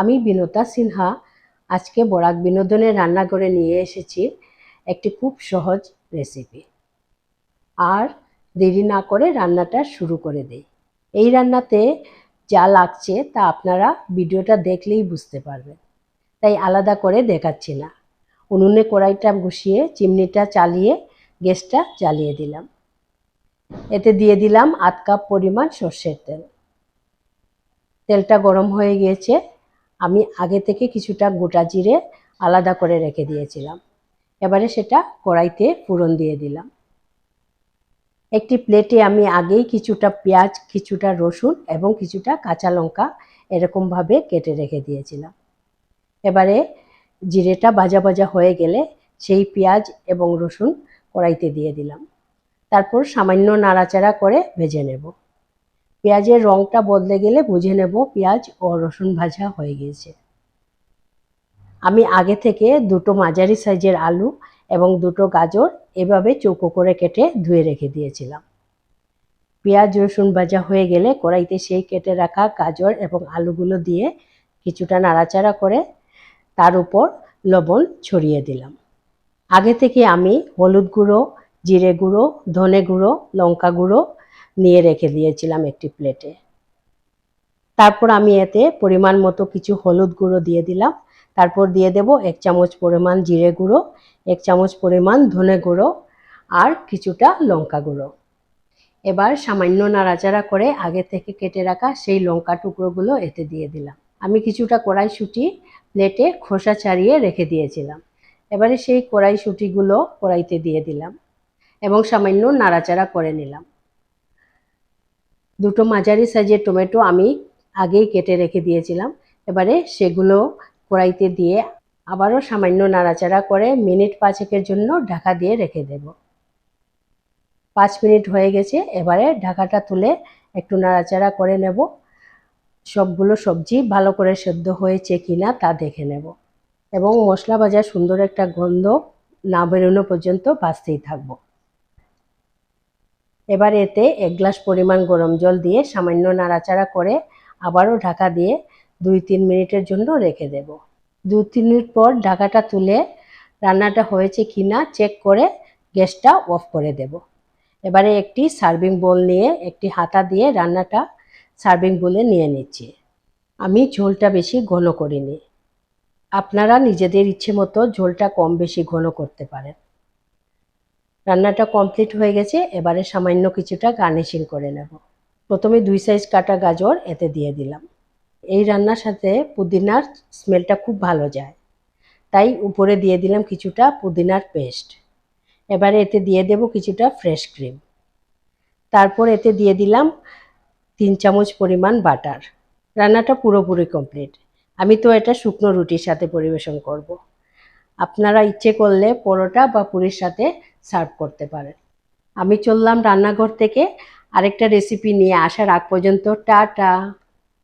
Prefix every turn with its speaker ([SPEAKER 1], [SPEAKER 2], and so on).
[SPEAKER 1] আমি বিনতা সিনহা। আজকে বরাক বিনোদনের রান্নাঘরে নিয়ে এসেছি একটি খুব সহজ রেসিপি আর দেরি না করে রান্নাটা শুরু করে দেই। এই রান্নাতে যা লাগছে তা আপনারা ভিডিওটা দেখলেই বুঝতে পারবেন। তাই আলাদা করে দেখাচ্ছি না। উনুনে কড়াইটা বসিয়ে চিমনিটা চালিয়ে গ্যাসটা জ্বালিয়ে দিলাম। এতে দিয়ে দিলাম আধ কাপ পরিমাণ সর্ষের তেল। তেলটা গরম হয়ে গিয়েছে। আমি আগে থেকে কিছুটা গোটা জিরে আলাদা করে রেখে দিয়েছিলাম। এবারে সেটা কড়াইতে ফোড়ন দিয়ে দিলাম। একটি প্লেটে আমি আগেই কিছুটা পেঁয়াজ, কিছুটা রসুন এবং কিছুটা কাঁচা লঙ্কা এরকমভাবে কেটে রেখে দিয়েছিলাম। এবারে জিরেটা ভাজা ভাজা হয়ে গেলে সেই পেঁয়াজ এবং রসুন কড়াইতে দিয়ে দিলাম। তারপর সামান্য নাড়াচাড়া করে ভেজে নেব। পেঁয়াজের রঙটা বদলে গেলে বুঝে নেব পেঁয়াজ ও রসুন ভাজা হয়ে গিয়েছে। আমি আগে থেকে দুটো মাঝারি সাইজের আলু এবং দুটো গাজর এভাবে চৌকো করে কেটে ধুয়ে রেখে দিয়েছিলাম। পেঁয়াজ রসুন ভাজা হয়ে গেলে কড়াইতে সেই কেটে রাখা গাজর এবং আলুগুলো দিয়ে কিছুটা নাড়াচাড়া করে তার উপর লবণ ছড়িয়ে দিলাম। আগে থেকে আমি হলুদ গুঁড়ো, জিরে গুঁড়ো, ধনে গুঁড়ো, লঙ্কা গুঁড়ো নিয়ে রেখে দিয়েছিলাম একটি প্লেটে। তারপর আমি এতে পরিমাণ মতো কিছু হলুদ গুঁড়ো দিয়ে দিলাম। তারপর দিয়ে দেব এক চামচ পরিমাণ জিরে গুঁড়ো, এক চামচ পরিমাণ ধনে গুঁড়ো আর কিছুটা লঙ্কা গুঁড়ো। এবার সামান্য নাড়াচাড়া করে আগে থেকে কেটে রাখা সেই লঙ্কা টুকরোগুলো এতে দিয়ে দিলাম। আমি কিছুটা কড়াইশুঁটি প্লেটে খোসা ছাড়িয়ে রেখে দিয়েছিলাম। এবারে সেই কড়াইশুঁটিগুলো কড়াইতে দিয়ে দিলাম এবং সামান্য নাড়াচাড়া করে নিলাম। দুটো মাঝারি সাইজের টমেটো আমি আগেই কেটে রেখে দিয়েছিলাম। এবারে সেগুলো কড়াইতে দিয়ে আবারও সামান্য নাড়াচাড়া করে মিনিট পাঁচেকের জন্য ঢাকা দিয়ে রেখে দেব। পাঁচ মিনিট হয়ে গেছে, এবারে ঢাকাটা তুলে একটু নাড়াচাড়া করে নেব। সবগুলো সবজি ভালো করে সেদ্ধ হয়েছে কিনা তা দেখে নেব। এবং মশলা ভাজার সুন্দর একটা গন্ধ না বেরোনো পর্যন্ত ভাজতেই থাকব। এবার এতে এক গ্লাস পরিমাণ গরম জল দিয়ে সামান্য নাড়াচাড়া করে আবারও ঢাকা দিয়ে দুই তিন মিনিটের জন্য রেখে দেব। দু তিন মিনিট পর ঢাকাটা তুলে রান্নাটা হয়েছে কি না চেক করে গ্যাসটা অফ করে দেব। এবারে একটি সার্ভিং বোল নিয়ে একটি হাতা দিয়ে রান্নাটা সার্ভিং বোলে নিয়ে নিচ্ছি। আমি ঝোলটা বেশি ঘন করিনি। আপনারা নিজেদের ইচ্ছে মতো ঝোলটা কম বেশি ঘন করতে পারেন। রান্নাটা কমপ্লিট হয়ে গেছে, এবারে সামান্য কিছুটা গার্নিশিং করে নেব। প্রথমে দুই সাইজ কাটা গাজর এতে দিয়ে দিলাম। এই রান্নার সাথে পুদিনার স্মেলটা খুব ভালো যায়। তাই উপরে দিয়ে দিলাম কিছুটা পুদিনার পেস্ট এবারে এতে দিয়ে দেব কিছুটা ফ্রেশ ক্রিম তারপর এতে দিয়ে দিলাম তিন চামচ পরিমাণ বাটার রান্নাটা পুরোপুরি কমপ্লিট আমি তো এটা শুকনো রুটির সাথে পরিবেশন করব। আপনারা ইচ্ছে করলে পরোটা বা পুরীর সাথে সার্ভ করতে পারেন আমি চললাম রান্নাঘর থেকে আরেকটা রেসিপি নিয়ে আসার আগ পর্যন্ত টাটা!